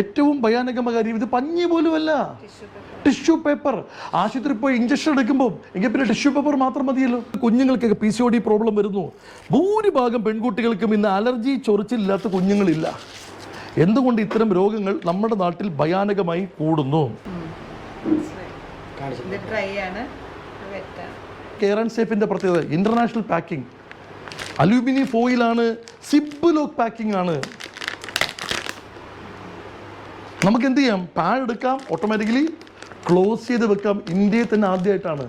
ഏറ്റവും ഭയാനകമായ കാര്യം ഇത് പഞ്ഞി പോലുമല്ല. ടിഷ്യൂ പേപ്പർ ആശുപത്രി പോയി ഇഞ്ചക്ഷൻ എടുക്കുമ്പോൾ എങ്കിൽ പിന്നെ ടിഷ്യൂ പേപ്പർ മാത്രം മതിയല്ലോ. കുഞ്ഞുങ്ങൾക്കൊക്കെ P C O D problem വരുന്നു. ഭൂരിഭാഗം പെൺകുട്ടികൾക്കും ഇന്ന് അലർജി ചൊറിച്ചിലില്ലാത്ത കുഞ്ഞുങ്ങളില്ല. എന്തുകൊണ്ട് ഇത്തരം രോഗങ്ങൾ നമ്മുടെ നാട്ടിൽ ഭയാനകമായി കൂടുന്നു? കെയർ ആൻഡ് സേഫിന്റെ പ്രത്യേകത ഇന്റർനാഷണൽ പാക്കിംഗ് അലൂമിനിയം ഫോയിലാണ് സിബ് ലോക്ക് പാക്കിംഗ് ആണ്. നമുക്ക് എന്ത് ചെയ്യാം പാഡ് എടുക്കാം ഓട്ടോമാറ്റിക്കലി ക്ലോസ് ചെയ്ത് വെക്കാം. ഇന്ത്യയിൽ തന്നെ ആദ്യമായിട്ടാണ്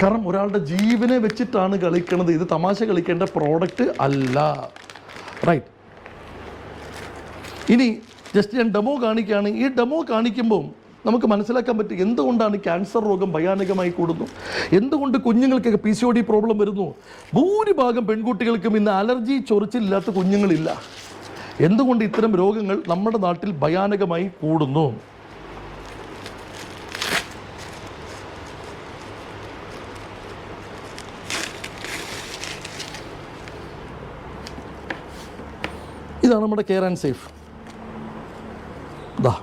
കാരണം ഒരാളുടെ ജീവനെ വെച്ചിട്ടാണ് കളിക്കുന്നത് ഇത് തമാശ കളിക്കേണ്ട പ്രോഡക്റ്റ് അല്ല. റൈറ്റ് ഇനി ജസ്റ്റ് ഞാൻ ഡെമോ കാണിക്കുകയാണ്. ഈ ഡെമോ കാണിക്കുമ്പോൾ നമുക്ക് മനസ്സിലാക്കാൻ പറ്റും എന്തുകൊണ്ടാണ് ക്യാൻസർ രോഗം ഭയാനകമായി കൂടുന്നു? എന്തുകൊണ്ട് കുഞ്ഞുങ്ങൾക്കൊക്കെ P C O D problem വരുന്നു? ഭൂരിഭാഗം പെൺകുട്ടികൾക്കും ഇന്ന് അലർജി ചൊറിച്ചിലില്ലാത്ത കുഞ്ഞുങ്ങളില്ല. എന്തുകൊണ്ട് ഇത്തരം രോഗങ്ങൾ നമ്മുടെ നാട്ടിൽ ഭയാനകമായി കൂടുന്നു? ഇതാണ് നമ്മുടെ കെയർ ആൻഡ് സേഫ്. ദാ.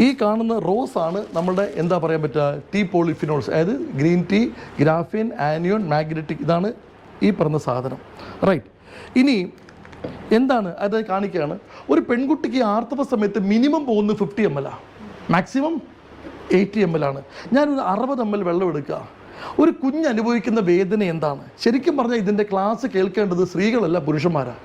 ഈ കാണുന്ന റോസ് ആണ് നമ്മുടെ എന്താ പറയാൻ പറ്റുക? Tea polyphenols. അതായത് green tea graphene anion magnetic. ഇതാണ് ഈ പറഞ്ഞ സാധനം. റൈറ്റ്. ഇനി എന്താണ് അത് കാണിക്കുകയാണ്. ഒരു പെൺകുട്ടിക്ക് ആർത്തവ സമയത്ത് മിനിമം പോകുന്നത് ഫിഫ്റ്റി എം എൽ ആ. മാക്സിമം എയ്റ്റി എം എൽ ആണ്. ഞാനൊരു അറുപത് എം എൽ വെള്ളം എടുക്കുക. ഒരു കുഞ്ഞ് അനുഭവിക്കുന്ന വേദന എന്താണ്? ശരിക്കും പറഞ്ഞാൽ ഇതിന്റെ ക്ലാസ് കേൾക്കേണ്ടത് സ്ത്രീകളല്ല പുരുഷന്മാരാണ്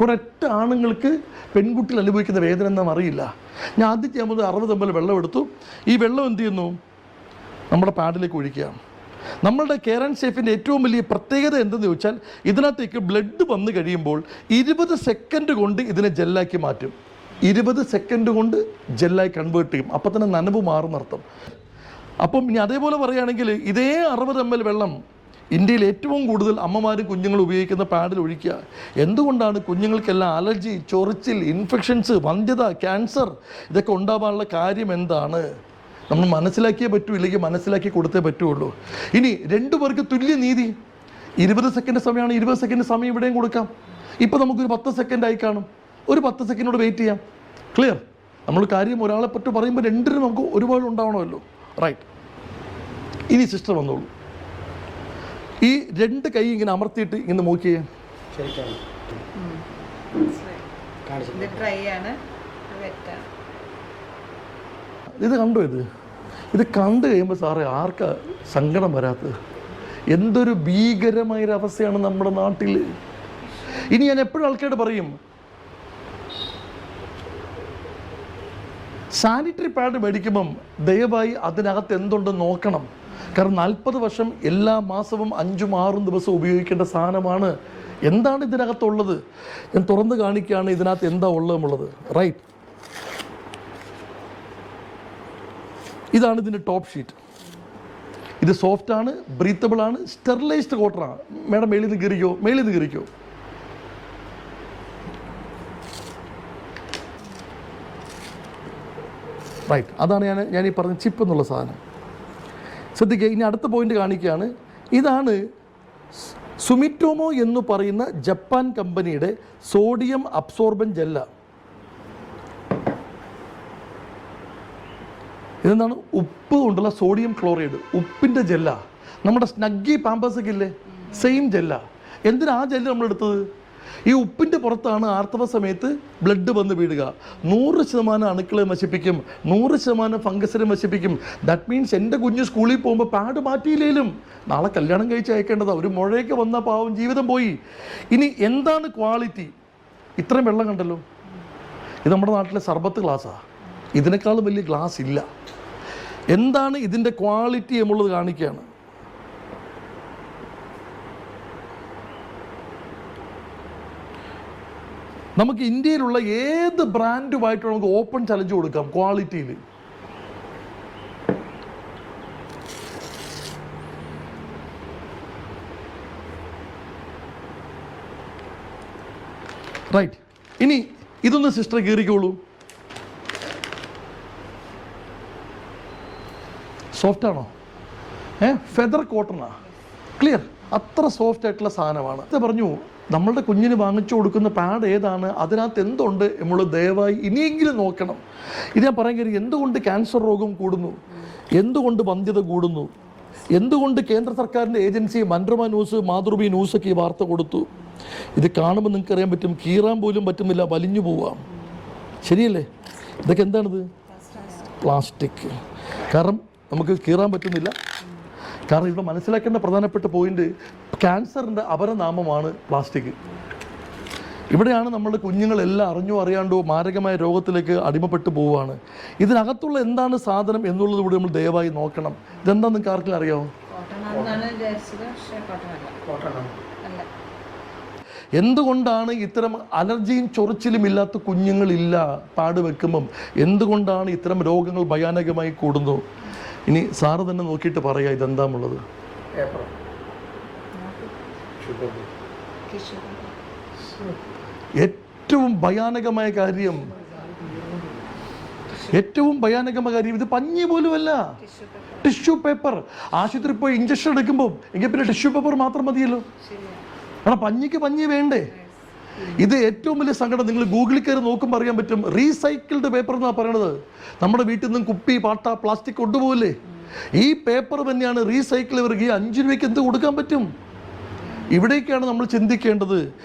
കുറെറ്റ ആണുങ്ങൾക്ക് പെൺകുട്ടികൾ അനുഭവിക്കുന്ന വേദന എന്നാൽ അറിയില്ല. ഞാൻ ആദ്യം പോകുന്നത് അറുപത് എം എൽ വെള്ളം എടുത്തു. ഈ വെള്ളം എന്ത് ചെയ്യുന്നു? നമ്മുടെ പാഡിലേക്ക് ഒഴിക്കുക. നമ്മളുടെ കെയർ ആൻഡ് സേഫിന്റെ ഏറ്റവും വലിയ പ്രത്യേകത എന്തെന്ന് ചോദിച്ചാൽ ഇതിനകത്തേക്ക് ബ്ലഡ് വന്നു കഴിയുമ്പോൾ ഇരുപത് സെക്കൻഡ് കൊണ്ട് ഇതിനെ ജെല്ലാക്കി മാറ്റും. ഇരുപത് സെക്കൻഡ് കൊണ്ട് ജെല്ലായി കൺവേർട്ട് ചെയ്യും. അപ്പം തന്നെ നനവ് മാറുന്നർത്ഥം അപ്പം ഇനി അതേപോലെ പറയുകയാണെങ്കിൽ ഇതേ അറുപത് എം എൽ വെള്ളം ഇന്ത്യയിൽ ഏറ്റവും കൂടുതൽ അമ്മമാരും കുഞ്ഞുങ്ങളും ഉപയോഗിക്കുന്ന പാഡിൽ ഒഴിക്കുക. എന്തുകൊണ്ടാണ് കുഞ്ഞുങ്ങൾക്കെല്ലാം അലർജി ചൊറിച്ചിൽ ഇൻഫെക്ഷൻസ് വന്ധ്യത ക്യാൻസർ ഇതൊക്കെ ഉണ്ടാവാനുള്ള കാര്യം എന്താണ്? നമ്മൾ മനസ്സിലാക്കിയേ പറ്റൂ ഇല്ലെങ്കിൽ മനസ്സിലാക്കി കൊടുത്തേ പറ്റുള്ളൂ. ഇനി രണ്ടു പേർക്ക് തുല്യ നീതി. ഇരുപത് സെക്കൻഡ് സമയമാണ് ഇരുപത് സെക്കൻഡ് സമയം ഇവിടെയും കൊടുക്കാം. ഇപ്പം നമുക്കൊരു പത്ത് സെക്കൻഡ് ആയി കാണും. ഒരു പത്ത് സെക്കൻഡോട് വെയിറ്റ് ചെയ്യാം. ക്ലിയർ നമ്മൾ കാര്യം ഒരാളെ പറ്റി പറയുമ്പോൾ രണ്ടിനും നമുക്ക് ഒരുപാട് ഉണ്ടാവണമല്ലോ. റൈറ്റ് ഇനി സിസ്റ്റർ വന്നോളൂ. ഈ രണ്ട് കൈ ഇങ്ങനെ അമർത്തിയിട്ട് ഇങ്ങനെ നോക്കിയേ. ഡ്രൈ ആണ്. വെറ്റാണ് ഇത് കണ്ടു ഇത്? ഇത് കണ്ടു കഴിയുമ്പോൾ സാറേ ആർക്കാ സങ്കടം വരാത്തത്? എന്തൊരു ഭീകരമായൊരവസ്ഥയാണ് നമ്മുടെ നാട്ടിൽ ഇനി ഞാൻ എപ്പോഴും ആൾക്കാരോട് പറയും സാനിറ്ററി പാഡ് മേടിക്കുമ്പം ദയവായി അതിനകത്ത് എന്തുണ്ടെന്ന് നോക്കണം. കാരണം നാൽപ്പത് വർഷം എല്ലാ മാസവും അഞ്ചും ആറും ദിവസം ഉപയോഗിക്കേണ്ട സാധനമാണ്. എന്താണ് ഇതിനകത്തുള്ളത്? ഞാൻ തുറന്ന് കാണിക്കുകയാണ് ഇതിനകത്ത് എന്താ ഉള്ളതെന്നുള്ളത്. റൈറ്റ് ഇതാണ് ഇതിന്റെ ടോപ്പ് ഷീറ്റ് ഇത് സോഫ്റ്റ് ആണ് ബ്രീത്തബിൾ ആണ് സ്റ്റെറിലൈസ്ഡ് കോട്ടറാണ് മേഡം മേളിൽ നിന്ന് കയറിക്കോ? മേളിൽ നിന്ന് കയറിക്കോ? റൈറ്റ് അതാണ് ഞാൻ ഞാൻ ഈ പറഞ്ഞ ചിപ്പ് എന്നുള്ള സാധനം. ശ്രദ്ധിക്കുക ഇനി അടുത്ത പോയിന്റ് കാണിക്കുകയാണ്. ഇതാണ് സുമിറ്റോമോ എന്ന് പറയുന്ന ജപ്പാൻ കമ്പനിയുടെ സോഡിയം അബ്സോർബൻ ജെല്ല ഇതെന്താണ് ഉപ്പ് കൊണ്ടുള്ള സോഡിയം ക്ലോറൈഡ് ഉപ്പിന്റെ ജെല്ല നമ്മുടെ സ്നഗ്ഗി പാമ്പേഴ്സ് ഒക്കെ ഇല്ലേ? സെയിം ജെല്ല എന്തിനാ ആ ജെല്ല് നമ്മളെടുത്തത് ഈ ഉപ്പിന്റെ പുറത്താണ് ആർത്തവ സമയത്ത് ബ്ലഡ് വന്ന് വീഴുക. നൂറ് ശതമാനം അണുക്കളെ നശിപ്പിക്കും. നൂറ് ശതമാനം ഫംഗസിനെ നശിപ്പിക്കും. ദാറ്റ് മീൻസ് എന്റെ കുഞ്ഞ് സ്കൂളിൽ പോകുമ്പോൾ പാട് മാറ്റിയില്ലേലും നാളെ കല്യാണം കഴിച്ച് അയക്കേണ്ടതാണ് ഒരു മുഴയൊക്കെ വന്ന പാവം ജീവിതം പോയി. ഇനി എന്താണ് ക്വാളിറ്റി ഇത്രയും വെള്ളം കണ്ടല്ലോ. ഇത് നമ്മുടെ നാട്ടിലെ സർബത്ത് ഗ്ലാസ്സാണ് ഇതിനേക്കാളും വലിയ ഗ്ലാസ് ഇല്ല. എന്താണ് ഇതിന്റെ ക്വാളിറ്റി എന്നുള്ളത് കാണിക്കുകയാണ് നമുക്ക് ഇന്ത്യയിലുള്ള ഏത് ബ്രാൻഡുമായിട്ട് നമുക്ക് ഓപ്പൺ ചലഞ്ച് കൊടുക്കാം ക്വാളിറ്റിയിൽ? റൈറ്റ് ഇനി ഇതൊന്ന് സിസ്റ്റർ കയറിക്കോളൂ സോഫ്റ്റ് ആണോ? ഏ? ഫെദർ കോട്ടണാ ക്ലിയർ അത്ര സോഫ്റ്റ് ആയിട്ടുള്ള സാധനമാണ്. അത് പറഞ്ഞു നമ്മളുടെ കുഞ്ഞിന് വാങ്ങിച്ചു കൊടുക്കുന്ന പാഡ് ഏതാണ്? അതിനകത്ത് എന്തുണ്ട് നമ്മൾ ദയവായി ഇനിയെങ്കിലും നോക്കണം. ഇത് ഞാൻ പറയാൻ കാര്യം എന്തുകൊണ്ട് ക്യാൻസർ രോഗം കൂടുന്നു? എന്തുകൊണ്ട് വന്ധ്യത കൂടുന്നു? എന്തുകൊണ്ട് കേന്ദ്ര സർക്കാരിന്റെ ഏജൻസി മനോരമ ന്യൂസ് മാതൃഭൂമി ന്യൂസൊക്കെ ഈ വാർത്ത കൊടുത്തു? ഇത് കാണുമ്പോൾ നിങ്ങൾക്ക് അറിയാൻ പറ്റും കീറാൻ പോലും പറ്റുന്നില്ല വലിഞ്ഞു പോവാം. ശരിയല്ലേ? ഇതൊക്കെ എന്താണിത്? പ്ലാസ്റ്റിക് കാരണം നമുക്ക് കീറാൻ പറ്റുന്നില്ല. കാരണം ഇവിടെ മനസ്സിലാക്കേണ്ട പ്രധാനപ്പെട്ട പോയിന്റ് ക്യാൻസറിന്റെ അപരനാമമാണ് പ്ലാസ്റ്റിക് ഇവിടെയാണ് നമ്മുടെ കുഞ്ഞുങ്ങളെല്ലാം അറിഞ്ഞോ അറിയാണ്ടോ മാരകമായ രോഗത്തിലേക്ക് അടിമപ്പെട്ടു പോവുകയാണ്. ഇതിനകത്തുള്ള എന്താണ് സാധനം എന്നുള്ളത് കൂടി നമ്മൾ ദയവായി നോക്കണം. ഇതെന്താ നിങ്ങൾക്ക് ആർക്കും അറിയാമോ എന്തുകൊണ്ടാണ് ഇത്തരം അലർജിയും ചൊറിച്ചിലും ഇല്ലാത്ത കുഞ്ഞുങ്ങളില്ല പാട് വെക്കുമ്പം? എന്തുകൊണ്ടാണ് ഇത്തരം രോഗങ്ങൾ ഭയാനകമായി കൂടുന്നു ഇനി സാറ് തന്നെ നോക്കിയിട്ട് പറയുക ഇതെന്താന്നുള്ളത് ഏറ്റവും ഭയാനകമായ കാര്യം. ഏറ്റവും ഭയാനകമായ കാര്യം. ഇത് പഞ്ഞി പോലുമല്ല. Tissue paper. ടിഷ്യൂ പേപ്പർ ആശുപത്രി പോയി ഇഞ്ചക്ഷൻ എടുക്കുമ്പോൾ എങ്കിൽ പിന്നെ ടിഷ്യൂ പേപ്പർ മാത്രം മതിയല്ലോ. കാരണം പഞ്ഞിക്ക് പഞ്ഞി വേണ്ടേ? ഇത് ഏറ്റവും വലിയ സങ്കടം നിങ്ങൾ ഗൂഗിളിൽ കയറി നോക്കുമ്പോൾ അറിയാൻ പറ്റും. റീസൈക്കിൾഡ് പേപ്പർ എന്നാണ് പറയണത്. നമ്മുടെ വീട്ടിൽ നിന്നും കുപ്പി പാട്ട പ്ലാസ്റ്റിക് കൊണ്ടുപോകില്ലേ ഈ പേപ്പർ തന്നെയാണ് റീസൈക്കിൾ ഇവർക്ക് ഈ അഞ്ച് രൂപയ്ക്ക് എന്ത് കൊടുക്കാൻ പറ്റും? ഇവിടേക്കാണ് നമ്മൾ ചിന്തിക്കേണ്ടത്.